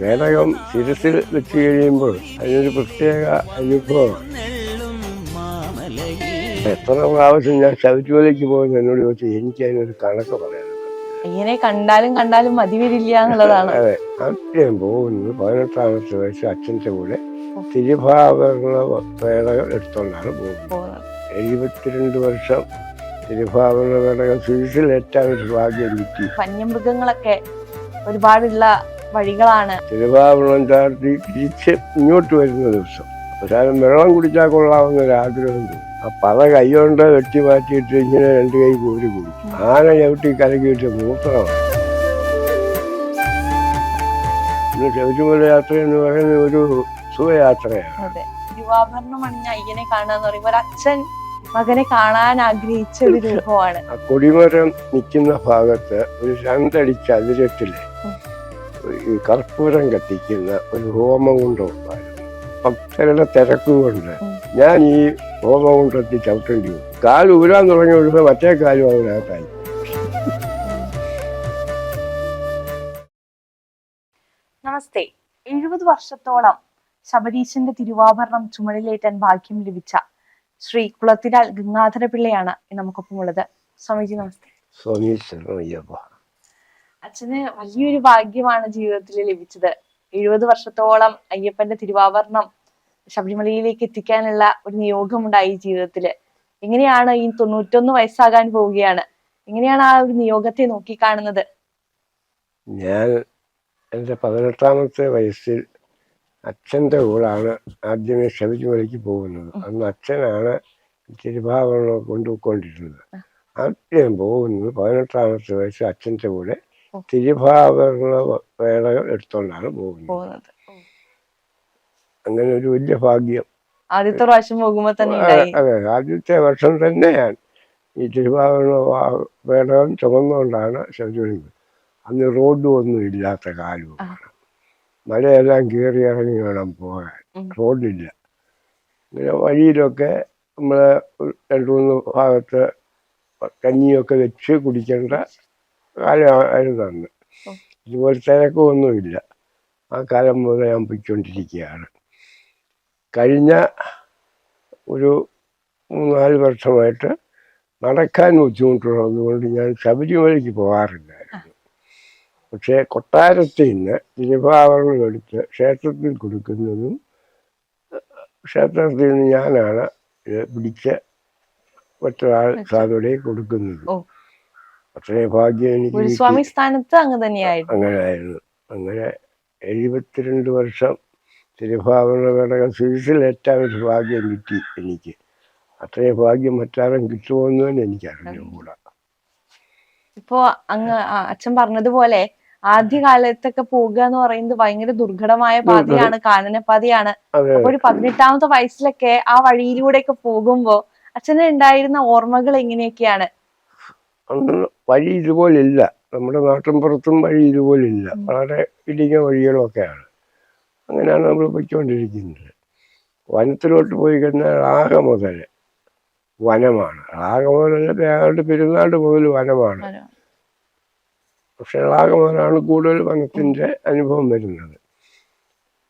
പേടകം ശിരസിൽ വെച്ച് കഴിയുമ്പോൾ അതിനൊരു പ്രത്യേക അനുഭവമാണ് എത്ര പ്രാവശ്യം ഞാൻ ശബരിമലയ്ക്ക് പോയെന്ന് എന്നോട് ചോദിച്ചു എനിക്ക് അതിനൊരു കണക്ക് പറയാൻ ഇങ്ങനെ കണ്ടാലും കണ്ടാലും മതി വരില്ല എന്നുള്ളതാണ്. അതെ ആദ്യം പോകുന്നത് പതിനെട്ടാമത്തെ വയസ്സ് അച്ഛന്റെ കൂടെ തിരുഭാവരണ പേടകം എടുത്തുകൊണ്ടാണ് പോകുന്നത്. എഴുപത്തിരണ്ട് വർഷം തിരുഭാവരണ പേടകം ശിരസിൽ ഏറ്റവും ഒരു ഭാഗ്യം കിട്ടി. വന്യമൃഗങ്ങളൊക്കെ ഒരുപാടുള്ള വഴികളാണ്. തിരുവാഭരണം ചാർത്തി തിരിച്ച് ഇങ്ങോട്ട് വരുന്ന ദിവസം. അവസാനം വെള്ളം കുടിച്ചാൽ കൊള്ളാവുന്ന ഒരു ആഗ്രഹം ആ പല കൈകൊണ്ട് വെട്ടി മാറ്റിയിട്ട് ഇങ്ങനെ രണ്ട് കൈ കോരി കുടിച്ചു. ആന ചവിട്ടി കലക്കിയിട്ട് മൂത്രമാണ്. ഇന്ന് ശബരിമല യാത്ര എന്ന് പറയുന്നത് ഒരു സുഖയാത്രയാണ്. തിരുവാഭരണം അണിഞ്ഞ അയ്യനെ കാണുക എന്ന് പറയുമ്പോൾ അച്ഛൻ മകനെ കാണാൻ ആഗ്രഹിച്ച ഒരു രൂപമാണ്. കൊടിമരം നിൽക്കുന്ന ഭാഗത്ത് ഒരു രണ്ടടി ചതുരത്തിൽ ഈ കർപ്പൂരം കത്തിക്കുന്ന ഒരു ഹോമം കൊണ്ടുണ്ടായിരുന്നു. ഭക്തരുടെ തിരക്ക് കൊണ്ട് ഞാൻ ഈ ഹോമം കൊണ്ടെത്തി ചവിട്ടേണ്ടി വന്നു. കാൽ ഊരാൻ തുടങ്ങി വിടുമ്പോൾ മറ്റേ കാലും അതിനകത്തായി. നമസ്തേ. എഴുപത് വർഷത്തോളം ശബരീശന്റെ തിരുവാഭരണം ചുമലിലേറ്റാൻ ഭാഗ്യം ലഭിച്ച ശ്രീ കുളത്തിനാൽ ഗംഗാധര പിള്ളയാണ് നമുക്കൊപ്പം ഉള്ളത് സ്വാമിജി നമസ്തേ. സ്വാമി അയ്യപ്പ അച്ഛന് വലിയൊരു ഭാഗ്യമാണ് ജീവിതത്തിൽ ലഭിച്ചത്. എഴുപത് വർഷത്തോളം അയ്യപ്പന്റെ തിരുവാവരണം ശബരിമലയിലേക്ക് എത്തിക്കാനുള്ള ഒരു നിയോഗം ഉണ്ടായി ജീവിതത്തിൽ. എങ്ങനെയാണ് ഈ തൊണ്ണൂറ്റൊന്ന് വയസ്സാകാൻ പോവുകയാണ്? എങ്ങനെയാണ് ആ ഒരു നിയോഗത്തെ നോക്കി കാണുന്നത് ഞാൻ എന്റെ പതിനെട്ടാമത്തെ വയസ്സിൽ അച്ഛന്റെ കൂടാണ് ആദ്യമേ ശബരിമലയ്ക്ക് പോകുന്നത്. അന്ന് അച്ഛനാണ് തിരുഭാവങ്ങൾ കൊണ്ടുപോയിക്കൊണ്ടിരുന്നത് ആദ്യം പോകുന്നത് പതിനെട്ടാമത്തെ വയസ്സ് അച്ഛന്റെ കൂടെ ഓ. തിരുഭാവരണ എടുത്തോണ്ടാണ് പോകുന്നത്. പോകുന്നത്. അങ്ങനെ ഒരു വലിയ ഭാഗ്യം. ആദ്യത്തെ പ്രാവശ്യം പോകുമ്പോ തന്നെ ഉണ്ടായി. അതെ ആദ്യത്തെ വർഷം തന്നെയാണ്. ഈ തിരുവാഭരണ വേടകം ചുമന്നുകൊണ്ടാണ് ശബരിമല അന്ന് റോഡ് ഒന്നും ഇല്ലാത്ത കാലവുമാണ് മലയെല്ലാം കയറി ഇറങ്ങി വേണം പോകാൻ. റോഡില്ല. ഇങ്ങനെ വഴിയിലൊക്കെ നമ്മൾ രണ്ടു മൂന്ന് ഭാഗത്ത് കഞ്ഞിയൊക്കെ വെച്ച് കുടിക്കേണ്ട അന്ന് ഉം. ഇതുപോലെ തിരക്കൊന്നുമില്ല. ആ കാലം മുതൽ ഞാൻ പൊയ്ക്കൊണ്ടിരിക്കുകയാണ്. കഴിഞ്ഞ ഒരു മൂന്നാൽ വർഷമായിട്ട് നടക്കാൻ ബുദ്ധിമുട്ടുള്ളതുകൊണ്ട് ഞാൻ ശബരിമലയ്ക്ക് പോകാറില്ലായിരുന്നു. പക്ഷേ കൊട്ടാരത്തിൽ നിന്ന് തിരുഭാവങ്ങൾ എടുത്ത് ക്ഷേത്രത്തിൽ കൊടുക്കുന്നതും ക്ഷേത്രത്തിൽ നിന്ന് ഞാനാണ് പിടിച്ച പിടിച്ച് മറ്റൊരാൾ സാധുടെ കൊടുക്കുന്നത്. അത്രയും ഭാഗ്യം എനിക്ക്. സ്വാമി സ്ഥാനത്ത് അങ്ങ് തന്നെയായിരുന്നു. അങ്ങനെയായിരുന്നു. അങ്ങനെ എഴുപത്തിരണ്ട് വർഷം തിരുഭാവന ഘടകം സ്വീസിലേറ്റാൻ ഒരു ഭാഗ്യം കിട്ടി എനിക്ക്. അത്രയും ഭാഗ്യം മറ്റാരും കിട്ടുമോന്ന് തന്നെ എനിക്ക് അറിഞ്ഞുകൂടാ ഇപ്പോ അങ്ങ് അച്ഛൻ പറഞ്ഞതുപോലെ ആദ്യ കാലത്തൊക്കെ പോകുക എന്ന് പറയുന്നത് ഭയങ്കര ദുർഘടമായ പാതയാണ് കാനനപാതയാണ് അതെ. അപ്പൊ ഒരു പതിനെട്ടാമത്തെ വയസ്സിലൊക്കെ ആ വഴിയിലൂടെ ഒക്കെ പോകുമ്പോ അച്ഛന് ഉണ്ടായിരുന്ന ഓർമ്മകൾ എങ്ങനെയൊക്കെയാണ്? അന്ന് വഴി ഇതുപോലില്ല. നമ്മുടെ നാട്ടിൻ പുറത്തും വഴി ഇതുപോലില്ല. ഇല്ല വളരെ ഇടുങ്ങിയ വഴികളൊക്കെയാണ്. അങ്ങനെയാണ് നമ്മൾ പൊയ്ക്കൊണ്ടിരിക്കുന്നത്. വനത്തിലോട്ട് പോയി കഴിഞ്ഞാൽ ആകെ മുതൽ വനമാണ്. ആകെ മുതൽ ഏതാണ്ട് പെരുന്നാട് മുതൽ വനമാണ്. പക്ഷെ ആകെ മുതലാണ് കൂടുതൽ വനത്തിന്റെ അനുഭവം വരുന്നത്.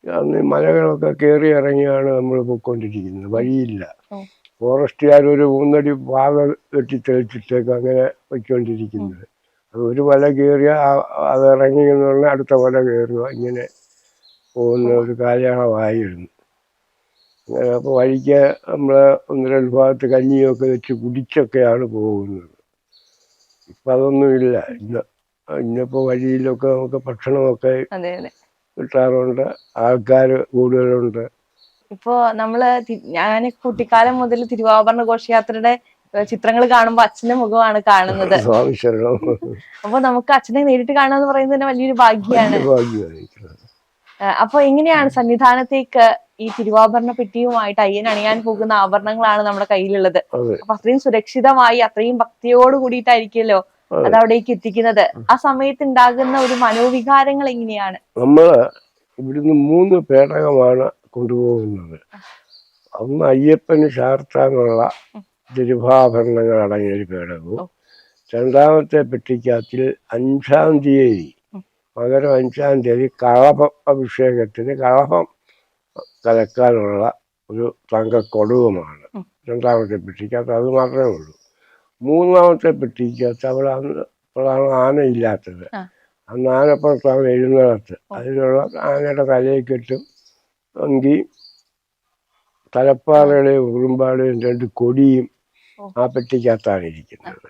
അന്ന് മലകളൊക്കെ കയറി ഇറങ്ങിയാണ് നമ്മൾ പോയിക്കൊണ്ടിരിക്കുന്നത്. വഴിയില്ല. ഒരു മൂന്നടി പാത വെട്ടി തെളിച്ചിട്ടേക്ക് അങ്ങനെ വെച്ചുകൊണ്ടിരിക്കുന്നത് അത് ഒരു വല കയറിയ അത് ഇറങ്ങി എന്ന് പറഞ്ഞാൽ അടുത്ത വല കയറുക ഇങ്ങനെ പോകുന്ന ഒരു കാലയളവായിരുന്നു. അങ്ങനെ അപ്പോൾ വഴിക്ക് നമ്മൾ ഒന്ന് രണ്ട് ഭാഗത്ത് കഞ്ഞിയൊക്കെ വെച്ച് കുടിച്ചൊക്കെയാണ് പോകുന്നത്. ഇപ്പം അതൊന്നുമില്ല ഇന്ന് ഇന്നിപ്പോൾ വഴിയിലൊക്കെ നമുക്ക് ഭക്ഷണമൊക്കെ കിട്ടാറുണ്ട്. ആൾക്കാർ കൂടുതലുണ്ട്. ഇപ്പോ നമ്മൾ ഞാൻ കുട്ടിക്കാലം മുതൽ തിരുവാഭരണ ഘോഷയാത്രയുടെ ചിത്രങ്ങൾ കാണുമ്പോ അച്ഛന്റെ മുഖമാണ് കാണുന്നത്. അപ്പൊ നമുക്ക് അച്ഛനെ നേരിട്ട് കാണുക എന്ന് പറയുന്നത് തന്നെ വലിയൊരു ഭാഗ്യമാണ് അപ്പൊ എങ്ങനെയാണ് സന്നിധാനത്തേക്ക് ഈ തിരുവാഭരണ പെട്ടിയുമായിട്ട് അയ്യൻ അണിയാൻ പോകുന്ന ആഭരണങ്ങളാണ് നമ്മുടെ കയ്യിലുള്ളത്? അപ്പൊ അത്രയും സുരക്ഷിതമായി അത്രയും ഭക്തിയോട് കൂടിയിട്ടായിരിക്കുമല്ലോ. അത് അവിടേക്ക് എത്തിക്കുന്നത്. ആ സമയത്ത് ഉണ്ടാകുന്ന ഒരു മനോവികാരങ്ങൾ എങ്ങനെയാണ്? നമ്മൾ ഇവിടുന്ന് മൂന്ന് പേടകമാണ് കൊണ്ടുപോകുന്നത്. ഒന്ന് അയ്യപ്പന് ചാർത്താനുള്ള തിരുഭാഭരണങ്ങൾ അടങ്ങിയ ഒരു പേടകവും രണ്ടാമത്തെ പെട്ടിക്കകത്തിൽ അഞ്ചാം തീയതി. മകരം അഞ്ചാം തീയതി കളഭം അഭിഷേകത്തിന് കളഭം കലക്കാനുള്ള ഒരു തങ്കക്കൊടുവുമാണ്. രണ്ടാമത്തെ പെട്ടിക്കകത്ത് അത് മാത്രമേ ഉള്ളൂ. മൂന്നാമത്തെ പെട്ടിക്കകത്ത് അവിടെ അന്ന് അപ്പോഴാണ് ആനയില്ലാത്തത്. അന്ന് ആനപ്പുറത്താണ് എഴുന്നള്ളത്ത്. അതിനുള്ള ആനയുടെ തലയിൽ കെട്ടും അങ്കി തലപ്പാറയുടെയും ഉറുമ്പാടും രണ്ട് കൊടിയും. ആ പെട്ടിക്കകത്താണ് ഇരിക്കുന്നത്.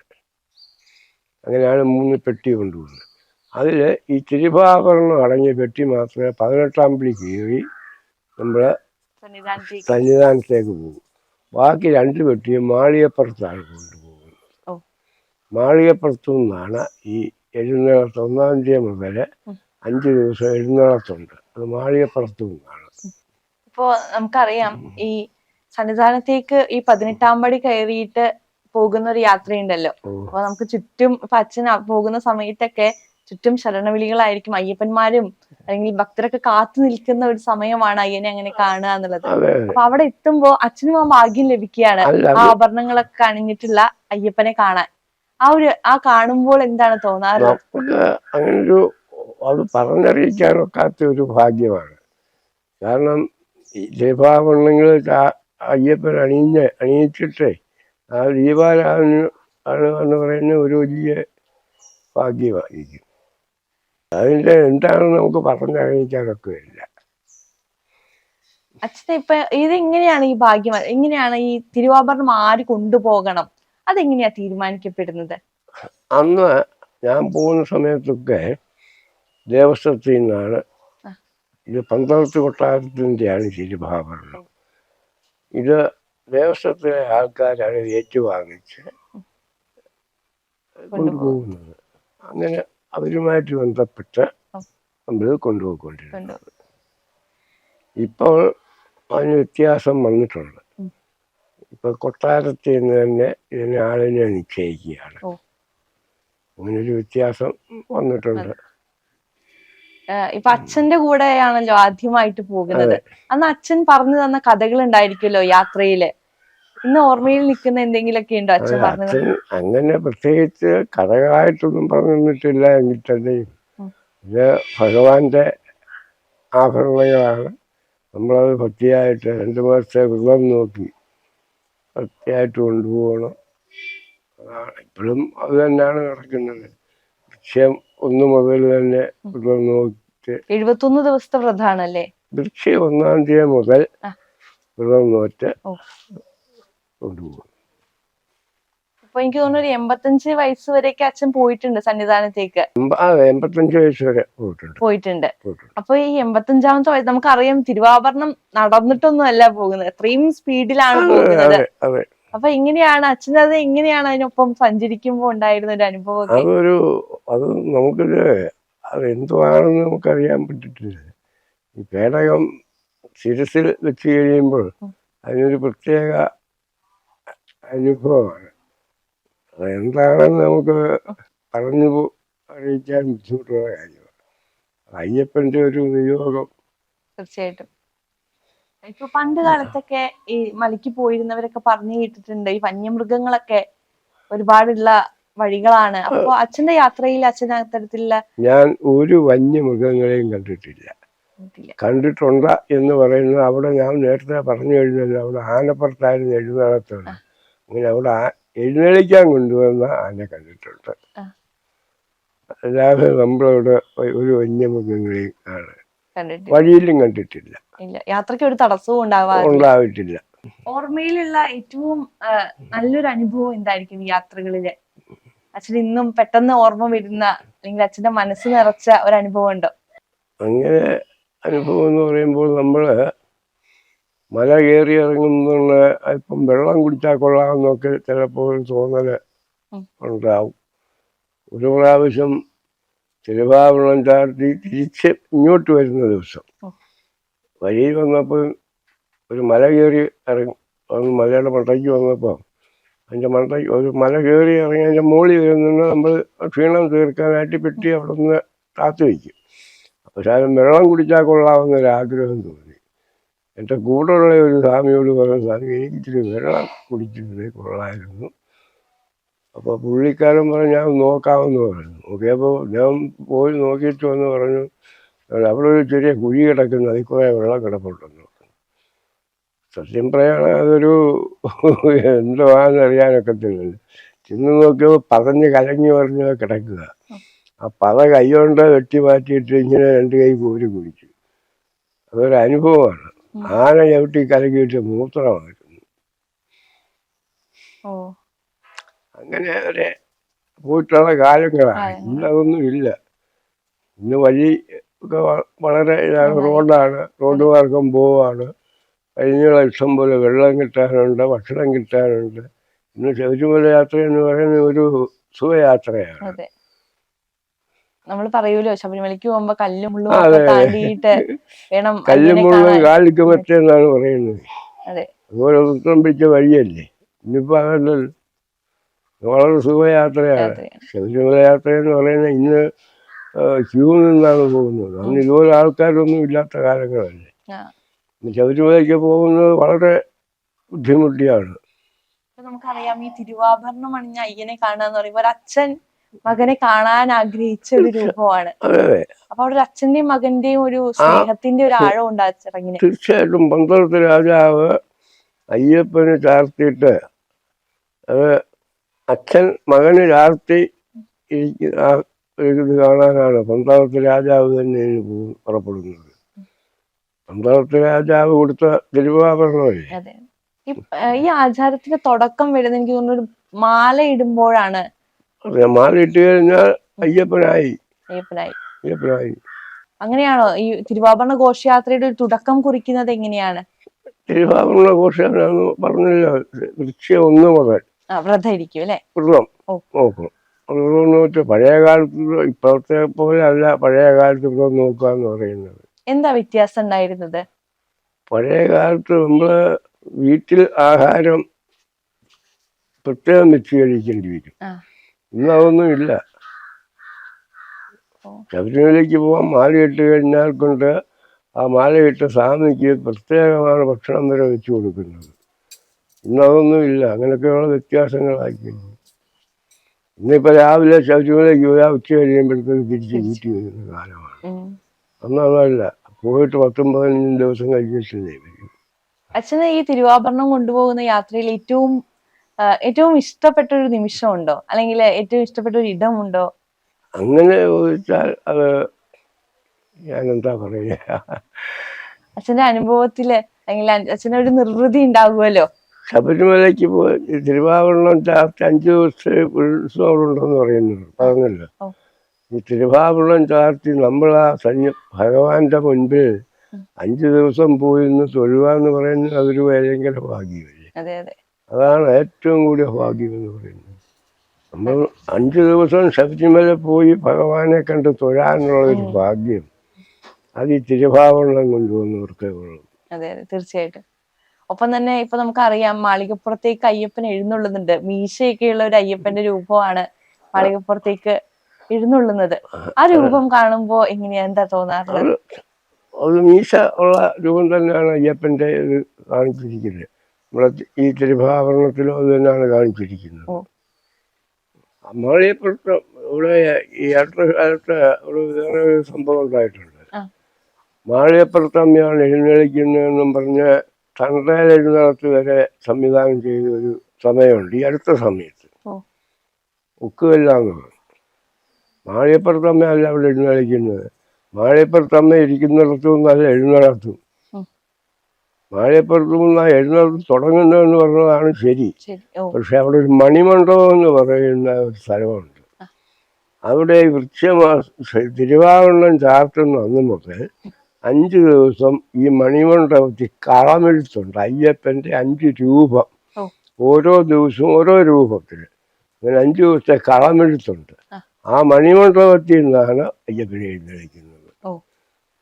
അങ്ങനെയാണ് മൂന്ന് പെട്ടി കൊണ്ടുപോകുന്നത് അതിൽ ഈ തിരുഭാഭരണം അടങ്ങിയ പെട്ടി മാത്രമേ പതിനെട്ടാം പിടി കീറി നമ്മൾ സന്നിധാനത്തേക്ക്. പോകും. ബാക്കി രണ്ട് പെട്ടിയും മാളികപ്പുറത്താണ് കൊണ്ടുപോകുന്നത്. മാളികപ്പുറത്തു നിന്നാണ് ഈ എഴുന്നേളത്ത് ഒന്നാം തീയതി മുതൽ. അഞ്ച് ദിവസം എഴുന്നേളത്തുണ്ട് അത് മാളികപ്പുറത്തു നിന്നാണ് ഇപ്പോ നമുക്കറിയാം ഈ സന്നിധാനത്തേക്ക് ഈ പതിനെട്ടാം പടി കയറിയിട്ട് പോകുന്ന ഒരു യാത്രയുണ്ടല്ലോ. അപ്പൊ നമുക്ക് ചുറ്റും ഇപ്പൊ അച്ഛൻ പോകുന്ന സമയത്തൊക്കെ ചുറ്റും ശരണവിളികളായിരിക്കും അയ്യപ്പന്മാരും അല്ലെങ്കിൽ ഭക്തരൊക്കെ കാത്തു നിൽക്കുന്ന ഒരു സമയമാണ് അയ്യനെ അങ്ങനെ കാണുക എന്നുള്ളത്. അപ്പൊ അവിടെ എത്തുമ്പോ അച്ഛനും ആ ഭാഗ്യം ലഭിക്കുകയാണ് ആ ആഭരണങ്ങളൊക്കെ അണിഞ്ഞിട്ടുള്ള അയ്യപ്പനെ കാണാൻ. ആ ഒരു ആ കാണുമ്പോൾ എന്താണ് തോന്നാറ് അങ്ങനൊരു അത് പറഞ്ഞറിയിക്കാനൊക്കാത്ത ഒരു ഭാഗ്യമാണ്. കാരണം ഈ ദീപാവരണങ്ങൾ അയ്യപ്പൻ അണിഞ്ഞ് അണിയിച്ചിട്ട് ആ ദീപാരാധന ആണ് എന്ന് പറയുന്ന ഒരു വലിയ ഭാഗ്യമായിരിക്കും. അതിന്റെ എന്താണെന്ന് നമുക്ക് പറഞ്ഞറിയിക്കാനൊക്കെ ഇല്ല അച്ഛനെ ഇപ്പൊ ഇതെങ്ങനെയാണ് ഈ ഭാഗ്യം? എങ്ങനെയാണ് ഈ തിരുവാഭരണം ആര് കൊണ്ടുപോകണം? അതെങ്ങനെയാ തീരുമാനിക്കപ്പെടുന്നത്? അന്ന് ഞാൻ പോകുന്ന സമയത്തൊക്കെ ദേവസ്വത്തിൽ നിന്നാണ്. ഇത് പന്തളത്ത് കൊട്ടാരത്തിന്റെയാണ് തിരുഭാഭരണം ഇത് ദേവസ്വത്തിലെ ആൾക്കാരാണ് ഏറ്റുവാങ്ങിച്ച് കൊണ്ടുപോകുന്നത്. അങ്ങനെ അവരുമായിട്ട് ബന്ധപ്പെട്ട്. നമ്മൾ കൊണ്ടുപോയിക്കൊണ്ടിരുന്നത്. കൊണ്ടു ഇപ്പോൾ അതിന് വ്യത്യാസം വന്നിട്ടുണ്ട്. ഇപ്പോൾ ഇപ്പൊ കൊട്ടാരത്തിൽ നിന്ന് തന്നെ ഇതിനെ ആളിനെ നിശ്ചയിക്കുകയാണ്. അങ്ങനൊരു വ്യത്യാസം വന്നിട്ടുണ്ട്. ഇപ്പൊ അച്ഛന്റെ കൂടെയാണല്ലോ ആദ്യമായിട്ട് പോകുന്നത്. അന്ന് അച്ഛൻ പറഞ്ഞു തന്ന കഥകൾ ഉണ്ടായിരിക്കുമല്ലോ യാത്രയിൽ. ഇന്ന് ഓർമ്മയിൽ നിൽക്കുന്ന എന്തെങ്കിലുമൊക്കെ ഉണ്ടോ അച്ഛൻ പറഞ്ഞു പറഞ്ഞത്? അങ്ങനെ പ്രത്യേകിച്ച് കഥകളായിട്ടൊന്നും പറഞ്ഞു തന്നിട്ടില്ല എങ്കിൽ തന്നെയും. ഇത് ഭഗവാന്റെ ആഭരണങ്ങളാണ്. നമ്മളത് ഭക്തിയായിട്ട് രണ്ട് മാസത്തെ വ്രതം നോക്കി ഭക്തിയായിട്ട് കൊണ്ടുപോകണം. ഇപ്പോഴും അത് തന്നെയാണ് നടക്കുന്നത്. വൃക്ഷം ഒന്ന് മുതൽ തന്നെ വ്രതം നോക്കി എഴുപത്തൊന്ന് ദിവസത്തെ വ്രതാണല്ലേ? വൃക്ഷ ഒന്നാം തീയതി മുതൽ ആ. വ്രതം നോറ്റ് ഓ. കൊണ്ടുപോകും അപ്പൊ എനിക്ക് തോന്നുന്നു ഒരു എൺപത്തഞ്ച് വയസ്സ് വരെയൊക്കെ അച്ഛൻ പോയിട്ടുണ്ട് സന്നിധാനത്തേക്ക്. എൺപത്തഞ്ച് വയസ്സ് വരെ പോയിട്ടുണ്ട്. പോയിട്ടുണ്ട്. അപ്പൊ ഈ എൺപത്തഞ്ചാമത്തെ വയസ്സ് നമുക്കറിയാം തിരുവാഭരണം നടന്നിട്ടൊന്നും അല്ല പോകുന്നത് അത്രയും സ്പീഡിലാണ് പോകുന്നത്. അപ്പൊ ഇങ്ങനെയാണ് അച്ഛൻ അത് എങ്ങനെയാണ് അതിനൊപ്പം സഞ്ചരിക്കുമ്പോ ഉണ്ടായിരുന്ന ഒരു അനുഭവം അതൊരു അത് നമുക്ക് അത് എന്തുവാണെന്ന് നമുക്കറിയാൻ പറ്റിട്ടില്ല. ഈ പേടകം ശിരസിൽ വെച്ച് കഴിയുമ്പോൾ. അതിനൊരു പ്രത്യേക അനുഭവമാണ് അത് എന്താണെന്ന് നമുക്ക് പറഞ്ഞു അറിയിക്കാൻ ബുദ്ധിമുട്ടുള്ള കാര്യമാണ്. അയ്യപ്പന്റെ ഒരു നിയോഗം തീർച്ചയായിട്ടും. ഇപ്പൊ പണ്ട് കാലത്തൊക്കെ ഈ മലയ്ക്ക് പോയിരുന്നവരൊക്കെ പറഞ്ഞു കേട്ടിട്ടുണ്ട് ഈ വന്യമൃഗങ്ങളൊക്കെ ഒരുപാടുള്ള വഴികളാണ്. അപ്പൊ അച്ഛന്റെ യാത്രയിൽ അച്ഛൻ അത്തരത്തിലുള്ള ഞാൻ ഒരു വന്യമൃഗങ്ങളെയും കണ്ടിട്ടില്ല. കണ്ടിട്ടുണ്ട് എന്ന് പറയുന്നത് അവിടെ ഞാൻ നേരത്തെ പറഞ്ഞു കഴിഞ്ഞല്ലോ അവിടെ ആനപ്പുറത്തായിരുന്നു എഴുന്നള്ളത്തുണ്ട് അങ്ങനെ അവിടെ എഴുന്നേളിക്കാൻ കൊണ്ടുവന്ന ആന കണ്ടിട്ടുണ്ട്. അല്ലാതെ നമ്മളവിടെ ഒരു വന്യമൃഗങ്ങളെയും ആണ് വഴിയിലും കണ്ടിട്ടില്ല. ഇല്ല. യാത്രയ്ക്ക് ഒരു തടസ്സവും ഉണ്ടാവാറില്ല. ഓർമ്മയിലുള്ള ഏറ്റവും നല്ലൊരു അനുഭവം എന്തായിരിക്കും യാത്രകളിൽ? അച്ഛൻ ഇന്നും പെട്ടെന്ന് ഓർമ്മ വരുന്ന അല്ലെങ്കിൽ അച്ഛന്റെ മനസ്സ് നിറച്ച ഒരു അനുഭവം ഉണ്ടോ? അങ്ങനെ അനുഭവം എന്ന് പറയുമ്പോൾ നമ്മൾ മല കയറി ഇറങ്ങുന്നുള്ള ഇപ്പം വെള്ളം കുടിച്ചാൽ കൊള്ളാമെന്നൊക്കെ ചിലപ്പോൾ തോന്നൽ. ഉണ്ടാവും. ഒരു പ്രാവശ്യം തിരുവാഭരണം ചാർത്തി തിരിച്ച് ഇങ്ങോട്ട് വരുന്ന ദിവസം. വഴിയിൽ വന്നപ്പോൾ ഒരു മല കയറി ഇറങ്ങി മലയുടെ മണ്ടയ്ക്ക് വന്നപ്പോൾ അതിന്റെ മണ്ടയ്ക്ക് ഒരു മല കയറി ഇറങ്ങി അതിന്റെ മുകളിൽ വരുന്ന നമ്മൾ ക്ഷീണം തീർക്കാനായിട്ട് പെട്ടി അവിടെ നിന്ന് കാത്തു വയ്ക്കും. അപ്പോൾ ശാലം വെള്ളം കുടിച്ചാൽ കൊള്ളാമെന്നൊരാഗ്രഹം തോന്നി. എന്റെ കൂടെയുള്ള ഒരു സ്വാമിയോട് പറഞ്ഞ സ്വാമി എനിക്കിച്ചിരി വെള്ളം കുടിച്ചിട്ടേ കൊള്ളായിരുന്നു അപ്പോൾ പുള്ളിക്കാരൻ പറഞ്ഞു ഞാൻ നോക്കാമെന്ന് പറഞ്ഞു. നോക്കിയപ്പോൾ ഞാൻ പോയി നോക്കിയിട്ട് വന്ന് പറഞ്ഞു അവിടെ ഒരു ചെറിയ കുഴി കിടക്കുന്നു അതിൽ കുറേ വെള്ളം കിടപ്പുണ്ടെന്ന് പറഞ്ഞു. സത്യം പറയാണ് അതൊരു അറിയാനൊക്കെ അറിയാനൊക്കത്തില്ലല്ലോ ചെന്ന് നോക്കിയപ്പോൾ പതഞ്ഞ് കലങ്ങി പറഞ്ഞ് കിടക്കുക. ആ പത കൈകൊണ്ട് വെട്ടി മാറ്റിയിട്ട് ഇങ്ങനെ രണ്ട് കൈ കോരി കുടിച്ചു അതൊരു അനുഭവമാണ്. ആന ചവിട്ടി കലക്കിയിട്ട് മൂത്രമായിരുന്നു. ഓ. അങ്ങനെ ഒരു പോയിട്ടുള്ള കാര്യങ്ങളാണ്. ഇന്നതൊന്നും ഇല്ല. ഇന്ന് വഴി ഒക്കെ വളരെ ഇതാണ്. റോഡാണ്. റോഡ് മാർഗം പോവാണ്. കഴിഞ്ഞുള്ള ഇഷ്ടം പോലെ വെള്ളം കിട്ടാനുണ്ട് ഭക്ഷണം കിട്ടാനുണ്ട് ഇന്ന് ശബരിമല യാത്ര എന്ന് പറയുന്നത് ഒരു സുഖയാത്രയാണ്. നമ്മൾ പറയൂലോ ശബരിമലയ്ക്ക് പോകുമ്പോ കല്ലും മുള്ളും. താണ്ടിയിട്ട് വേണം കല്ലും മുള്ളും. കാലിക്ക് പറ്റെന്നാണ് പറയുന്നത്. അതെ. അതുപോലെ ഉത്രം പിടിച്ച വഴിയല്ലേ? ഇനിയിപ്പോ അതല്ലല്ലോ. വളരെ സുഖയാത്രയാണ്. ശബരിമലയാത്ര ശബരിമല യാത്ര എന്ന് പറയുന്നത് ഇന്ന് ക്യൂ നിന്നാണ് പോകുന്നത്. അന്ന് ഇതുപോലെ ആൾക്കാരൊന്നും ഇല്ലാത്ത കാലങ്ങളല്ലേ. ശബരിമലയ്ക്ക് പോകുന്നത് വളരെ ബുദ്ധിമുട്ടിയാണ്. നമുക്കറിയാം ഈ തിരുവാഭരണം അണിഞ്ഞ അയ്യനെ കാണാന്ന് പറയുമ്പോ ഒരു അച്ഛൻ മകനെ കാണാൻ ആഗ്രഹിച്ച ഒരു രൂപമാണ്. അപ്പൊ അവിടെ അച്ഛന്റെയും മകന്റെയും ഒരു സ്നേഹത്തിന്റെ ഒരു ആഴം ഉണ്ട് ആ ചടങ്ങിന്. തീർച്ചയായിട്ടും പന്തളത്ത് രാജാവ് അയ്യപ്പനെ ചാർത്തിയിട്ട് അത് അച്ഛൻ മകന് രാത്രി ഇരിക്കുന്ന ആ കാണാനാണ്. പന്താളത്ത് രാജാവ് തന്നെ പുറപ്പെടുന്നത്. പന്താളത്ത് രാജാവ് കൊടുത്ത തിരുവാഭരണമല്ലേ? ഈ ആചാരത്തിന്റെ തുടക്കം വരുന്ന എനിക്ക് തോന്നുന്നു മാല ഇടുമ്പോഴാണ്. മാല ഇട്ട് കഴിഞ്ഞാൽ അയ്യപ്പനായി. അയ്യപ്പനായി. അയ്യപ്പനായി. അങ്ങനെയാണോ? ഈ തിരുവാഭരണ ഘോഷയാത്രയുടെ ഒരു തുടക്കം കുറിക്കുന്നത് എങ്ങനെയാണ്? തിരുവാഭരണ ഘോഷയാത്ര പറഞ്ഞില്ല വൃക്ഷ ഒന്ന് മുതൽ. വ്രതം ഇരിക്കും അല്ലെ? വ്രതം. നോക്കും വ്രതം വെച്ച് പഴയ കാലത്ത് ഇപ്പോഴത്തെ പോലെ അല്ല പഴയ കാലത്ത് വ്രതം നോക്കുക എന്ന് പറയുന്നത്. എന്താ വ്യത്യാസം ഉണ്ടായിരുന്നത്? പഴയ കാലത്ത് നമ്മൾ വീട്ടിൽ ആഹാരം പ്രത്യേകം വെച്ച് കഴിക്കേണ്ടി വരും. ഇന്ന് അതൊന്നും ഇല്ല. ശബരിമലയ്ക്ക് പോകാൻ ഇട്ട് കഴിഞ്ഞാൽ കൊണ്ട് ആ മാല ഇട്ട സ്വാമിക്ക് പ്രത്യേകമാണ് ഭക്ഷണം വരെ വെച്ചു കൊടുക്കുന്നത്. ഇന്ന് അതൊന്നും ഇല്ല അങ്ങനെയൊക്കെയുള്ള വ്യത്യാസങ്ങളാക്കി ഇന്നിപ്പോൾ രാവിലെ ശബരിമലയ്ക്ക് പോയാൽ ഉച്ച കഴിയുമ്പോഴത്തേക്ക് തിരിച്ച് വീട്ടിൽ വരുന്ന കാലമാണ്. അന്നതല്ല. പോയിട്ട് പത്തും പതിനഞ്ചും ദിവസം കഴിഞ്ഞിട്ടില്ലേ അച്ഛന് ഈ തിരുവാഭരണം കൊണ്ടുപോകുന്ന യാത്രയിൽ ഏറ്റവും ഏറ്റവും ഇഷ്ടപ്പെട്ട ഒരു നിമിഷം ഉണ്ടോ അല്ലെങ്കിൽ ഏറ്റവും ഇഷ്ടപ്പെട്ട ഒരു ഇടം ഉണ്ടോ അങ്ങനെ ചോദിച്ചാൽ അത് ഞാൻ എന്താ പറയുക അച്ഛന്റെ അനുഭവത്തിൽ അല്ലെങ്കിൽ അച്ഛനൊരു നിർവൃതി ഉണ്ടാകുമല്ലോ? ശബരിമലയ്ക്ക് പോയി തിരുവാഭരണം ചാർത്തി ദിവസം ദിവസത്തെ ഉത്സവമുണ്ടെന്ന് പറയുന്നുണ്ട് പറഞ്ഞല്ലോ. ഈ തിരുവാഭരണം ചാർത്തി നമ്മൾ ആ സന്യ ഭഗവാന്റെ മുൻപിൽ അഞ്ചു ദിവസം പോയി നിന്ന് തൊഴുവാന്ന് പറയുന്നത് അതൊരു ഭയങ്കര ഭാഗ്യമല്ലേ? അതെ അതെ. അതാണ് ഏറ്റവും കൂടിയ ഭാഗ്യം എന്ന് പറയുന്നത്. നമ്മൾ അഞ്ചു ദിവസം ശബരിമല പോയി ഭഗവാനെ കണ്ട് തൊഴാനുള്ള ഒരു ഭാഗ്യം അത് ഈ തിരുവാഭരണം കൊണ്ടുവന്നവർക്കേ ഉള്ളൂ. അതെ അതെ. തീർച്ചയായിട്ടും. ഒപ്പം തന്നെ ഇപ്പൊ നമുക്കറിയാം മാളികപ്പുറത്തേക്ക് അയ്യപ്പൻ എഴുന്നള്ളുന്നുണ്ട്. മീശയൊക്കെയുള്ള ഒരു അയ്യപ്പന്റെ രൂപമാണ് മാളികപ്പുറത്തേക്ക് എഴുന്നള്ളുന്നത്. ആ രൂപം കാണുമ്പോ എങ്ങനെയാ? എന്താ തോന്നാറുള്ളത്? അത് മീശ ഉള്ള രൂപം തന്നെയാണ് അയ്യപ്പന്റെ ഇത് കാണിച്ചിരിക്കുന്നത്. നമ്മളെ ഈ തിരുഭാവരണത്തിലും അത് തന്നെയാണ് കാണിച്ചിരിക്കുന്നത്. മാളിയപ്പുറത്ത് ഇവിടെ ഈ അടുത്ത കാലത്ത് ഒരു വേറെ ഒരു സംഭവം ഉണ്ടായിട്ടുണ്ട്. മാളിയപ്പുറത്ത് അമ്മയാണ് എഴുന്നേൽക്കുന്നതെന്നും പറഞ്ഞ് തണ്ടയിൽ എഴുന്നള്ളത്ത് വരെ സംവിധാനം ചെയ്ത ഒരു സമയമുണ്ട് ഈ അടുത്ത സമയത്ത്. ഉക്കുവല്ലാന്ന് മാളിയപ്പുറത്തമ്മയല്ല അവിടെ എഴുന്നള്ളിക്കുന്നത്. മാളിയപ്പുറത്തമ്മ ഇരിക്കുന്നിടത്തു നിന്നല്ല എഴുന്നള്ളത്തും. ഉം. മാളിയപ്പുറത്തു നിന്ന് ആ എഴുന്നള്ളത്ത് തുടങ്ങുന്നതെന്ന് പറഞ്ഞതാണ് ശരി. പക്ഷെ അവിടെ ഒരു മണിമണ്ഡപം എന്ന് പറയുന്ന ഒരു സ്ഥലമുണ്ട്. അവിടെ വൃക്ഷമാ തിരുവാവണ്ണം ചാർത്തുന്ന അന്ന് മുതൽ അഞ്ച് ദിവസം ഈ മണിമണ്ഡപത്തിൽ കളമെഴുത്തുണ്ട് അയ്യപ്പന്റെ അഞ്ച് രൂപം. ഓരോ ദിവസവും ഓരോ രൂപത്തിൽ. അങ്ങനെ അഞ്ച് ദിവസത്തെ കളമെഴുത്തുണ്ട്. ആ. മണിമണ്ഡപത്തിൽ നിന്നാണ് അയ്യപ്പനെ എഴുന്നള്ളിക്കുന്നത് ഓ.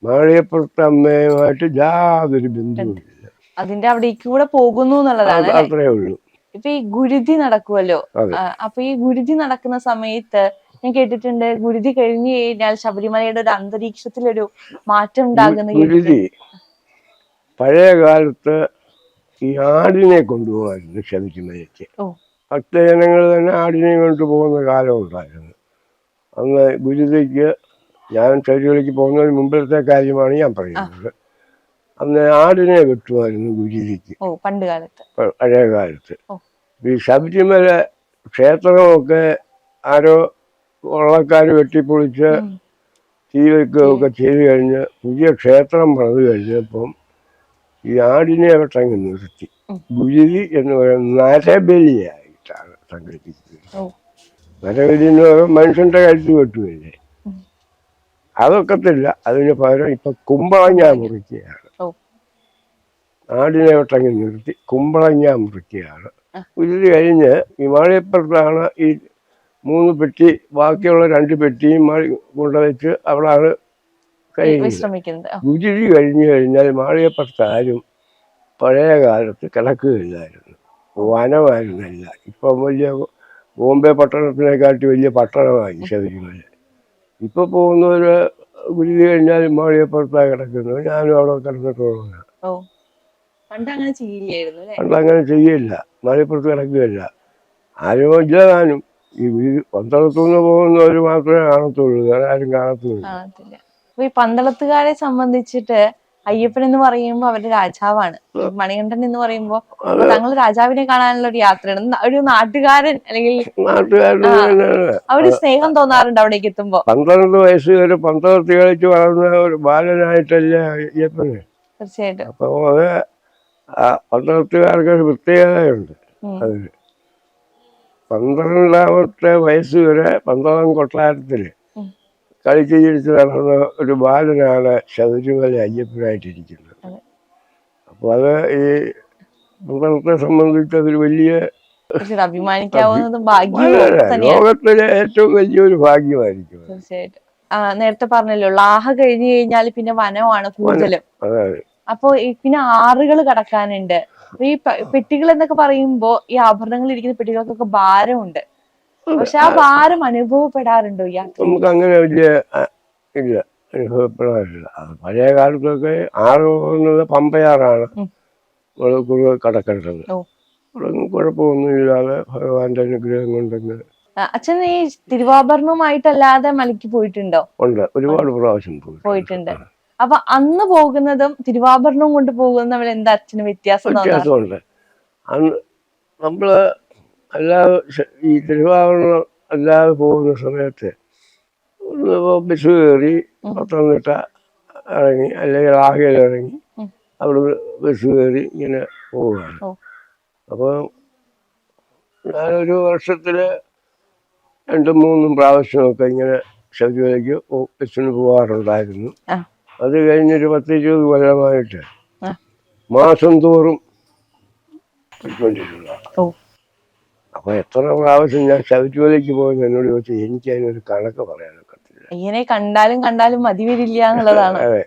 മാളിയപ്പുറത്തെ അമ്മയുമായിട്ട് യാതൊരു ബന്ധവുമില്ല. അതിന്റെ അവിടേക്ക് കൂടെ പോകുന്നു എന്നുള്ളതാണ് അത്രേ ഉള്ളൂ. ഇപ്പൊ ഈ ഗുരുതി നടക്കുമല്ലോ അപ്പൊ ഈ ഗുരുതി നടക്കുന്ന സമയത്ത് ഞാൻ കേട്ടിട്ടുണ്ട് ഗുരുതി കഴിഞ്ഞു കഴിഞ്ഞാൽ ശബരിമലയുടെ ഒരു അന്തരീക്ഷത്തിലൊരു മാറ്റം ഉണ്ടാകുന്ന ഗുരുതി പഴയ കാലത്ത് ഈ ആടിനെ കൊണ്ടുപോകായിരുന്നു ശബരിമലയ്ക്ക്. ഭക്തജനങ്ങൾ തന്നെ ആടിനെ കൊണ്ടുപോകുന്ന കാലം ഉണ്ടായിരുന്നു. അന്ന് ഗുരുതിക്ക് ഞാൻ ശരീരത്തിലേക്ക് പോകുന്നതിന് മുമ്പിലത്തെ കാര്യമാണ് ഞാൻ പറയുന്നത്. അന്ന് ആടിനെ വെട്ടുമായിരുന്നു ഗുരുതിക്ക് പണ്ട് കാലത്ത്. പഴയ കാലത്ത്. ഈ ശബരിമല ക്ഷേത്രമൊക്കെ ആരോ വള്ളക്കാർ വെട്ടിപ്പൊളിച്ച്. തീ വെക്കുകയൊക്കെ ചെയ്ത് കഴിഞ്ഞ് പുതിയ ക്ഷേത്രം പണിത് കഴിഞ്ഞപ്പം ഈ ആടിനെ വെട്ടങ്ങ് നിർത്തി. ഗുജിരി ഗുരുതി എന്ന് പറയുന്നത് നരബലിയായിട്ടാണ് സംഘടിപ്പിക്കുന്നത് നരബലി എന്ന് പറയുമ്പോൾ മനുഷ്യന്റെ കഴുത്ത് വെട്ടുകയല്ലേ. അതൊക്കത്തില്ല അതിന് പകരം ഇപ്പൊ കുമ്പളങ്ങ മുറിക്കുകയാണ്. ആടിനെ വെട്ടങ്ങ് നിർത്തി. കുമ്പളങ്ങ മുറിക്കുകയാണ്. ഉരുതി കഴിഞ്ഞ് ഹിമാലയപ്പുറത്താണ് ഈ മൂന്ന് പെട്ടി ബാക്കിയുള്ള രണ്ട് പെട്ടിയും മാളി കൊണ്ടുവച്ച് അവളാണ് ഗുരുതി കഴിഞ്ഞു കഴിഞ്ഞാൽ മാളികപ്പുറത്താരും പഴയ കാലത്ത് കിടക്കുകയില്ലായിരുന്നു. വനമായിരുന്നില്ല. ഇപ്പം വലിയ ബോംബെ പട്ടണത്തിനെക്കാട്ടി വലിയ പട്ടണമായി ശബരിമല. ഇപ്പൊ പോകുന്നവർ ഗുരുതി കഴിഞ്ഞാൽ മാളികപ്പുറത്താണ് കിടക്കുന്നത്. ഞാനും അവിടെ കിടന്നിട്ടുള്ളതാണ്. പണ്ടങ്ങനെ ചെയ്യില്ല. മാളികപ്പുറത്ത് കിടക്കുകയില്ല. ആരും ഇല്ല താനും ഈ വീ- പന്തളത്തുനിന്ന് പോകുന്നവർ മാത്രമേ കാണത്തുള്ളൂ. വേറെ ആരും കാണത്തുള്ളൂ കാണത്തില്ല. അപ്പൊ ഈ പന്തളത്തുകാരെ സംബന്ധിച്ചിട്ട് അയ്യപ്പൻ എന്ന് പറയുമ്പോ അവരുടെ രാജാവാണ്. മണികണ്ഠൻ എന്ന് പറയുമ്പോ അത്. തങ്ങൾ രാജാവിനെ കാണാനുള്ള ഒരു യാത്രയാണ്. ഒരു നാട്ടുകാരൻ അല്ലെങ്കിൽ. അവർ സ്നേഹം തോന്നാറുണ്ട് അവിടേക്ക് എത്തുമ്പോ. പന്ത്രണ്ട് വയസ്സ് ഒരു പന്തളത്ത് കളിച്ച് വളർന്ന ഒരു ബാലനായിട്ടല്ലേ അയ്യപ്പന്? തീർച്ചയായിട്ടും. അപ്പൊ പന്തളത്തുകാർക്ക് ഒരു പ്രത്യേകതയുണ്ട്. അതിന് പന്ത്രണ്ടാമത്തെ വയസ്സ് വരെ പന്തളം കൊട്ടാരത്തിൽ. കളിച്ച് ചിരിച്ച് നടന്ന ഒരു ബാലനാണ് ശബരിമല അയ്യപ്പനായിട്ടിരിക്കുന്നത്. അപ്പോൾ അപ്പൊ അത് ഈ പന്തളത്തെ സംബന്ധിച്ച് അതൊരു വലിയ ലോകത്തിലെ ഏറ്റവും വലിയൊരു ഭാഗ്യമായിരിക്കും. തീർച്ചയായിട്ടും. നേരത്തെ പറഞ്ഞല്ലോ ലാഹ കഴിഞ്ഞു കഴിഞ്ഞാൽ പിന്നെ വനമാണ് കൂടുതലും. അപ്പോ പിന്നെ ആറുകൾ കടക്കാനുണ്ട്. ഈ പെട്ടികൾ എന്നൊക്കെ പറയുമ്പോ ഈ ആഭരണങ്ങൾ ഇരിക്കുന്ന പെട്ടികൾക്കൊക്കെ ഭാരമുണ്ട്. പക്ഷെ ആ ഭാരം അനുഭവപ്പെടാറുണ്ടോ നമുക്ക് അങ്ങനെ വലിയ ഇല്ല. അനുഭവപ്പെടാറില്ല. പഴയ കാലത്തൊക്കെ ആറുന്നത് പമ്പയാറാണ്. കടക്കേണ്ടത് കുഴപ്പമൊന്നുമില്ലാതെ ഭഗവാന്റെ അനുഗ്രഹം കൊണ്ടങ്ങ് അച്ഛൻ ഈ തിരുവാഭരണവുമായിട്ടല്ലാതെ മലയ്ക്ക് പോയിട്ടുണ്ടോ? ഉണ്ട്. ഒരുപാട് പ്രാവശ്യം പോയിട്ടുണ്ട്. അപ്പൊ അന്ന് പോകുന്നതും തിരുവാഭരണം കൊണ്ട് പോകുന്നതും തമ്മിൽ എന്താ അച്ഛന് വ്യത്യാസം വ്യത്യാസമുണ്ട്. അന്ന് നമ്മൾ അല്ലാതെ ശ- ഈ തിരുവാഭരണം അല്ലാതെ പോകുന്ന സമയത്ത് ബസ് കയറി പത്തനംതിട്ട ഇറങ്ങി അല്ലെങ്കിൽ ആകയിൽ ഇറങ്ങി അവിടെ ബസ് കയറി ഇങ്ങനെ പോവുകയാണ്. അപ്പോൾ ഞാനൊരു വർഷത്തിൽ രണ്ടും മൂന്നും പ്രാവശ്യമൊക്കെ ഇങ്ങനെ ശബരിമലയ്ക്ക് ബസ്സിന് പോകാറുണ്ടായിരുന്നു. അത് കഴിഞ്ഞൊരു പത്ത് ഇരുപത് കൊല്ലമായിട്ട്. മാസം തോറും പോയിക്കൊണ്ടിരുന്നതാണ് ഓ. അപ്പൊ എത്ര പ്രാവശ്യം ഞാൻ ശബരിമലയ്ക്ക് പോയെന്ന് എന്നോട് ചോദിച്ചാൽ എനിക്ക് അതിനൊരു കണക്ക് പറയാനൊക്കത്തില്ല കണ്ടാലും കണ്ടാലും മതി വരില്ല എന്നുള്ളതാണ്. അതെ.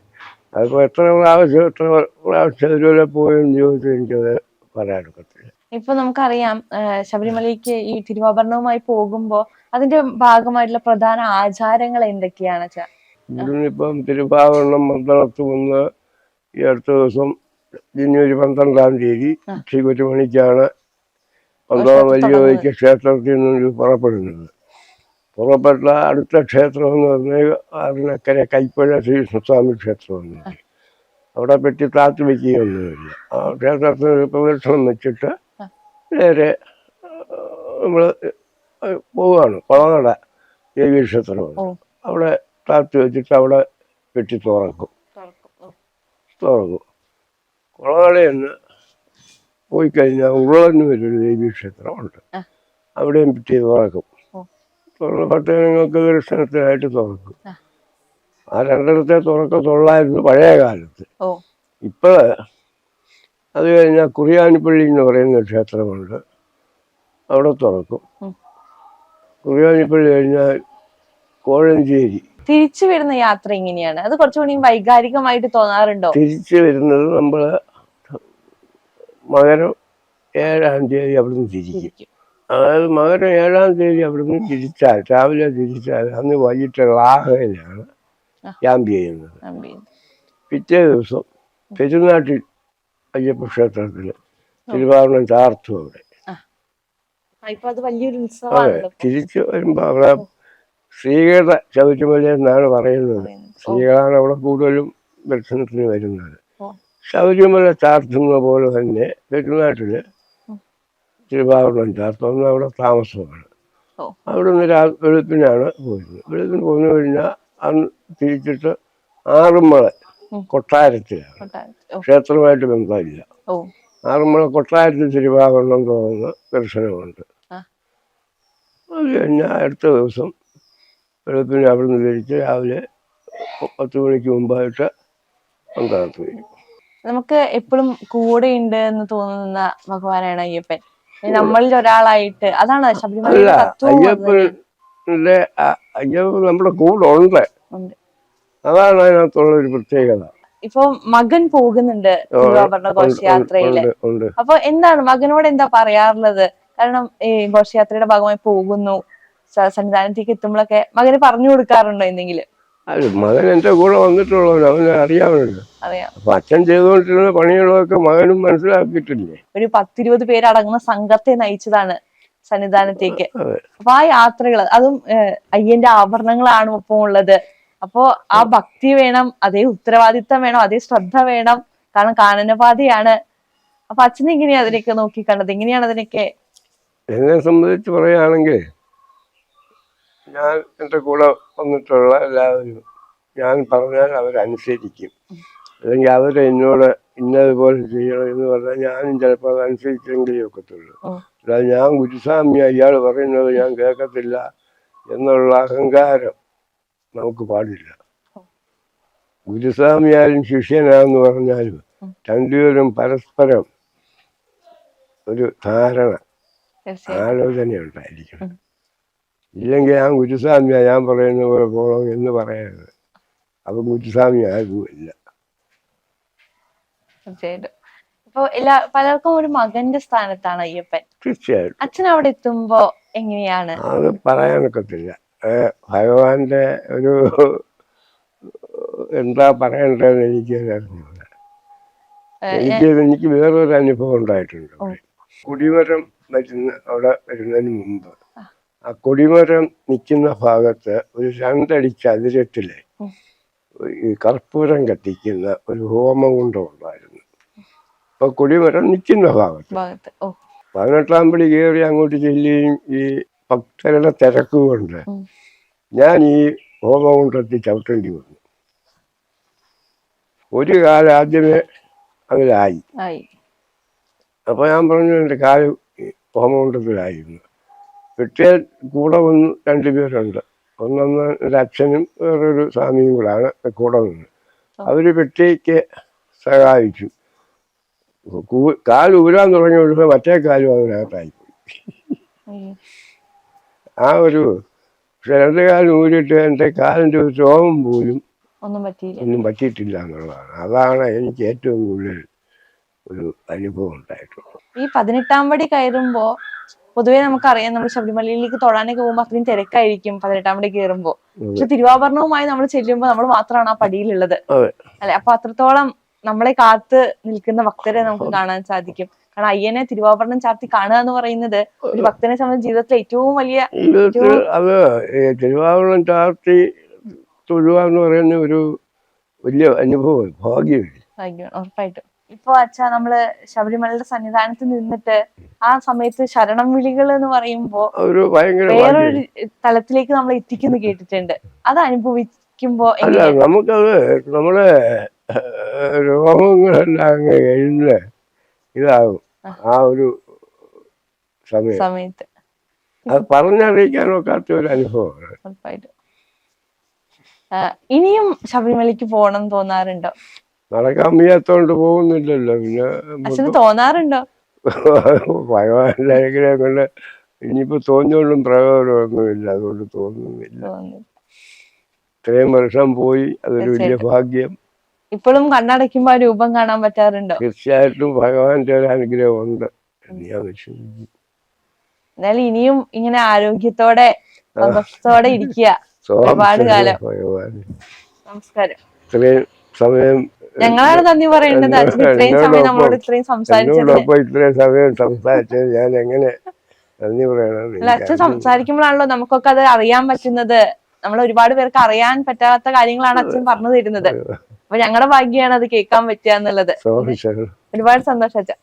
അതിപ്പോ എത്ര പ്രാവശ്യം എത്ര പ്രാവശ്യം ശബരിമല പോയെന്ന് ചോദിച്ചു എനിക്കത് പറയാനൊക്കത്തില്ല ഇപ്പൊ നമുക്കറിയാം ശബരിമലയ്ക്ക് ഈ തിരുവാഭരണവുമായി പോകുമ്പോ അതിന്റെ ഭാഗമായിട്ടുള്ള പ്രധാന ആചാരങ്ങൾ എന്തൊക്കെയാണ് ഇവിടുന്ന് ഇപ്പം തിരുവാഭരണം വന്ന് ഈ അടുത്ത ദിവസം ജനുവരി പന്ത്രണ്ടാം തീയതി. ഉച്ചയ്ക്ക് ഒരു മണിക്കാണ് പന്തളം വലിയ വഴിക്ക് ക്ഷേത്രത്തിൽ നിന്ന് പുറപ്പെടുന്നത്. പുറപ്പെട്ട അടുത്ത ക്ഷേത്രം എന്ന് പറഞ്ഞാൽ അതിനക്കരെ കൈപ്പഴ ശ്രീകൃഷ്ണസ്വാമി ക്ഷേത്രമാണ് അവിടെ പറ്റി താത്തു വയ്ക്കുകയൊന്നുമില്ല ആ ക്ഷേത്രത്തിന് പ്രദക്ഷിണം വെച്ചിട്ട്. നേരെ നമ്മൾ പോവുകയാണ് കൊളനട ദേവീക്ഷേത്രമാണ് അവിടെ താത്തു വെച്ചിട്ട് അവിടെ വെട്ടി തുറക്കും. തുറക്കും. കുളനടയെന്ന് പോയി കഴിഞ്ഞാൽ ഉരുളന്നൂർ ഒരു ദേവീ ക്ഷേത്രമുണ്ട്. അവിടെയും പിറ്റേ തുറക്കും. ഓ. നിങ്ങൾക്ക് ദർശനത്തിനായിട്ട് തുറക്കും. ആ. രണ്ടിടത്തെ തുറക്കത്തുള്ളായിരുന്നു പഴയ കാലത്ത്. ഇപ്പോൾ ഇപ്പൊ അത് കഴിഞ്ഞാൽ കുറിയാനിപ്പള്ളി എന്ന് പറയുന്ന ക്ഷേത്രമുണ്ട്. അവിടെ തുറക്കും. കുറിയാനിപ്പള്ളി കഴിഞ്ഞാൽ കോഴഞ്ചേരി. തിരിച്ചു വരുന്ന യാത്ര ഇങ്ങനെയാണ് അത് കുറച്ചുകൂടി വൈകാരികമായിട്ട് തോന്നാറുണ്ടോ? തിരിച്ചു വരുന്നത് നമ്മൾ മകരം ഏഴാം തീയതി അവിടുന്ന് തിരിക്കും. അതായത് മകരം ഏഴാം തീയതി അവിടുന്ന് തിരിച്ചാൽ രാവിലെ തിരിച്ചാൽ അന്ന് വൈകിട്ട് ലാഹയിലാണ് ആ. ക്യാമ്പ് ചെയ്യുന്നത്. പിറ്റേ ദിവസം പെരുന്നാട്ടിൽ അയ്യപ്പ ക്ഷേത്രത്തിൽ തിരുവാഭരണം ചാർത്തു അവിടെ. തിരിച്ചു വരുമ്പോ അവിടെ സ്ത്രീകളുടെ ശബരിമല എന്നാണ് പറയുന്നത്. സ്ത്രീകളാണ് അവിടെ കൂടുതലും ദർശനത്തിന് വരുന്നത്. ശൗചമല ചാർത്തുന്ന പോലെ തന്നെ പെരുന്നാട്ടിൽ തിരുവാഭരണം ചാർത്തുന്ന അവിടെ താമസമാണ്. അവിടെ നിന്ന് രാ വെളുപ്പിനാണ് പോയിരുന്നത് വെളുപ്പിന് പോന്നു കഴിഞ്ഞാൽ അന്ന് തിരിച്ചിട്ട് ആറുമള ഉം. കൊട്ടാരത്തിലാണ്. ക്ഷേത്രമായിട്ട് ബന്ധമില്ല. ഓ. ആറുമള കൊട്ടാരത്തിൽ തിരുവാഭരണം തോന്നുന്ന ദർശനമുണ്ട്. അത് കഴിഞ്ഞാൽ അടുത്ത ദിവസം വെളുപ്പിന് അവിടെ നിന്ന് തിരിച്ച് രാവിലെ പത്ത് മണിക്ക് മുമ്പായിട്ട് പങ്കാളത്ത് വരും നമുക്ക് എപ്പോഴും കൂടെ ഉണ്ട് എന്ന് തോന്നുന്ന ഭഗവാനാണ് അയ്യപ്പൻ. നമ്മളിൽ ഒരാളായിട്ട് അതാണ് ശബരിമല അയ്യപ്പന്റെ അയ്യപ്പൻ നമ്മുടെ കൂടെ ഉണ്ട്. അതാണ് അതിനകത്തുള്ള ഒരു പ്രത്യേകത. ഇപ്പൊ മകൻ പോകുന്നുണ്ട് ഘോഷയാത്രയിൽ. അപ്പൊ എന്താണ് മകനോട് എന്താ പറയാറുള്ളത്? കാരണം ഈ ഘോഷയാത്രയുടെ ഭാഗമായി പോകുന്നു. സന്നിധാനത്തേക്ക് എത്തുമ്പോഴൊക്കെ മകന് പറഞ്ഞു കൊടുക്കാറുണ്ടോ എന്തെങ്കിലും? മകൻ എന്റെ കൂടെ വന്നിട്ടുള്ളവൻ അവനെ അറിയാമല്ലോ അറിയാം. അപ്പൊ അച്ഛൻ ചെയ്തുകൊണ്ടിരുന്ന പണികളൊക്കെ മകനും മനസ്സിലാക്കിയിട്ടില്ലേ? ഒരു പത്തിരുപത് പേരടങ്ങുന്ന സംഘത്തെ നയിച്ചതാണ് സന്നിധാനത്തേക്ക്. അപ്പൊ ആ യാത്രകൾ അതും അയ്യന്റെ ആഭരണങ്ങളാണ് ഒപ്പം ഉള്ളത്. അപ്പോ ആ ഭക്തി വേണം അതേ ഉത്തരവാദിത്തം വേണം അതേ ശ്രദ്ധ വേണം. കാരണം കാനനപാതയാണ്. അപ്പൊ അച്ഛൻ എങ്ങനെയാ അതിനൊക്കെ നോക്കി കണ്ടത് എങ്ങനെയാണ് അതിനൊക്കെ എന്നെ സംബന്ധിച്ച് പറയുകയാണെങ്കിൽ ഞാൻ എന്റെ കൂടെ വന്നിട്ടുള്ള എല്ലാവരും ഞാൻ പറഞ്ഞാൽ അവരനുസരിക്കും അല്ലെങ്കിൽ അവർ എന്നോട് ഇന്നതുപോലെ ചെയ്യണം എന്ന് പറഞ്ഞാൽ ഞാനും ചിലപ്പോൾ അത് അനുസരിച്ചെങ്കിലേ ഒക്കത്തുള്ളൂ. അല്ലാതെ ഞാൻ ഗുരുസ്വാമി അയാൾ പറയുന്നത് ഞാൻ കേൾക്കത്തില്ല എന്നുള്ള അഹങ്കാരം നമുക്ക് പാടില്ല ഗുരുസ്വാമിയായാലും ശിഷ്യനാന്ന് പറഞ്ഞാലും. രണ്ടുപേരും പരസ്പരം ഒരു ധാരണ ആലോചന ഉണ്ടായിരിക്കണം. ഇല്ലെങ്കിൽ ഞാൻ ഗുരുസ്വാമിയാ ഞാൻ പറയുന്ന പോലെ പോകണം എന്ന് പറയരുത്. അപ്പം ഗുരുസ്വാമി ആകുമില്ല തീർച്ചയായിട്ടും. ഇപ്പൊ എല്ലാ പലർക്കും ഒരു മകന്റെ സ്ഥാനത്താണ് അയ്യപ്പൻ. തീർച്ചയായിട്ടും. അച്ഛൻ അവിടെ എത്തുമ്പോ എങ്ങനെയാണ്? അത് പറയാനൊക്കത്തില്ല. ഭഗവാന്റെ ഒരു എന്താ പറയണ്ടെന്ന് എനിക്ക് എനിക്ക് എനിക്ക് വേറൊരു അനുഭവം ഉണ്ടായിട്ടുണ്ട്. കുടിവരം കൊടിമരം വരുന്ന അവിടെ വരുന്നതിന് മുമ്പ് ആ കൊടിമരം നിൽക്കുന്ന ഭാഗത്ത് ഒരു രണ്ടടി ചതുരത്തിൽ ഈ കർപ്പൂരം കത്തിക്കുന്ന ഒരു ഹോമകുണ്ടം ഉണ്ടായിരുന്നു അപ്പൊ കൊടിമരം നിൽക്കുന്ന ഭാഗത്ത്. പതിനെട്ടാം പടി കയറി അങ്ങോട്ട് ചെല്ലുകയും ഈ ഭക്തരുടെ തിരക്ക് കൊണ്ട് ഞാൻ ഈ ഹോമകുണ്ടത്തിൽ ചവിട്ടേണ്ടി വന്നു. ഒരു കാലം ആദ്യമേ അതിലായി. അപ്പൊ ഞാൻ പറഞ്ഞു എന്റെ കാൽ ഹോമകുണ്ടത്തിലായിരുന്നു. പിറ്റേ കൂടെ വന്ന് രണ്ടുപേരുണ്ട് ഒന്നൊന്ന് ഒരു അച്ഛനും വേറൊരു സ്വാമിയും കൂടാണ് കൂടെ നിന്ന്. അവർ പെട്ടിക്ക് സഹായിച്ചു. കാൽ ഊരാൻ തുടങ്ങി വിടുമ്പോൾ മറ്റേ കാലും അതിനകത്തായി പോയി. ആ ഒരു പക്ഷെ രണ്ട് കാലം ഊരിയിട്ട് എന്റെ കാലിന്റെ ഒരു രോഗം പോലും ഒന്നും പറ്റിയിട്ടില്ല എന്നുള്ളതാണ്. അതാണ് എനിക്ക് ഏറ്റവും കൂടുതൽ ഒരു അനുഭവം ഉണ്ടായിട്ടുള്ളത്. ഈ പതിനെട്ടാം പടി കയറുമ്പോ പൊതുവേ നമുക്കറിയാം നമ്മൾ ശബരിമലയിലേക്ക് തൊഴാനൊക്കെ പോകുമ്പോ അത്രയും തിരക്കായിരിക്കും പതിനെട്ടാം പടി കയറുമ്പോ. പക്ഷെ തിരുവാഭരണവുമായി നമ്മൾ ചെല്ലുമ്പോൾ നമ്മൾ മാത്രമാണ് ആ പടിയിലുള്ളത്. അല്ലെ? അപ്പൊ അത്രത്തോളം നമ്മളെ കാത്ത് നിൽക്കുന്ന ഭക്തരെ നമുക്ക് കാണാൻ സാധിക്കും. കാരണം അയ്യനെ തിരുവാഭരണം ചാർത്തി കാണുക എന്ന് പറയുന്നത് ഒരു ഭക്തനെ സംബന്ധിച്ച് ജീവിതത്തിലെ ഏറ്റവും വലിയ അത് തിരുവാഭരണം ചാർത്തി തൊഴുക എന്ന് പറയുന്ന ഒരു വലിയ അനുഭവം ഭാഗ്യമില്ല ഭാഗ്യമാണ്. ഉറപ്പായിട്ടും. ഇപ്പൊ അച്ഛാ നമ്മൾ ശബരിമലയുടെ സന്നിധാനത്ത് നിന്നിട്ട് ആ സമയത്ത് ശരണം വിളികൾ എന്ന് പറയുമ്പോ ഒരു ഭയങ്കര വേറൊരു തലത്തിലേക്ക് നമ്മൾ എത്തിക്കുന്നു കേട്ടിട്ടുണ്ട്. അത് അനുഭവിക്കുമ്പോ അല്ല നമുക്കത് നമ്മളെ രോഗങ്ങളെല്ലാം കഴിഞ്ഞ് ഇതാകും. ആ. ഒരു സമയം. സമയത്ത്. അത് പറഞ്ഞറിയിക്കാനൊക്കാത്ത ഒരു അനുഭവമാണ്. ഉറപ്പായിട്ടും. ഇനിയും ശബരിമലക്ക് പോകണം തോന്നാറുണ്ടോ? നടക്കാൻ വയ്യാത്തോണ്ട് പോകുന്നില്ലല്ലോ. പിന്നെ അച്ഛന് തോന്നാറുണ്ടോ? ഭഗവാന്റെ അനുഗ്രഹം കൊണ്ട് ഇനിയിപ്പോ തോന്നിയോണ്ടും പ്രയോജനമൊന്നുമില്ല അതുകൊണ്ട് തോന്നുന്നില്ല. തോന്നുന്നു ഇത്രയും വർഷം പോയി. അതൊരു വലിയ ഭാഗ്യം. ഇപ്പോഴും കണ്ണടയ്ക്കുമ്പോ ആ രൂപം കാണാൻ പറ്റാറുണ്ടോ? തീർച്ചയായിട്ടും ഭഗവാന്റെ ഒരു അനുഗ്രഹം ഉണ്ട് ഞാൻ എന്നാലും ഇനിയും ഇങ്ങനെ ആരോഗ്യത്തോടെ സന്തോഷത്തോടെ ഇരിക്കുക. ഒരുപാട് കാലം. നമസ്കാരം. ഇത്രയും സമയം ഞങ്ങളാണ് നന്ദി പറയേണ്ടത് അച്ഛൻ ഇത്രയും സമയം നമ്മളോട് ഇത്രയും എന്നോടൊപ്പം ഇത്രയും സമയം സംസാരിച്ചത് ഞാൻ എങ്ങനെ നന്ദി പറയണം അച്ഛൻ സംസാരിക്കുമ്പോഴാണല്ലോ നമുക്കൊക്കെ അത് അറിയാൻ പറ്റുന്നത്. നമ്മൾ ഒരുപാട് പേർക്ക് അറിയാൻ പറ്റാത്ത കാര്യങ്ങളാണ് അച്ഛൻ പറഞ്ഞു തരുന്നത്. അപ്പൊ ഞങ്ങളുടെ ഭാഗ്യമാണ് അത് കേൾക്കാൻ പറ്റുക എന്നുള്ളത്. ഒരുപാട് സന്തോഷം അച്ഛൻ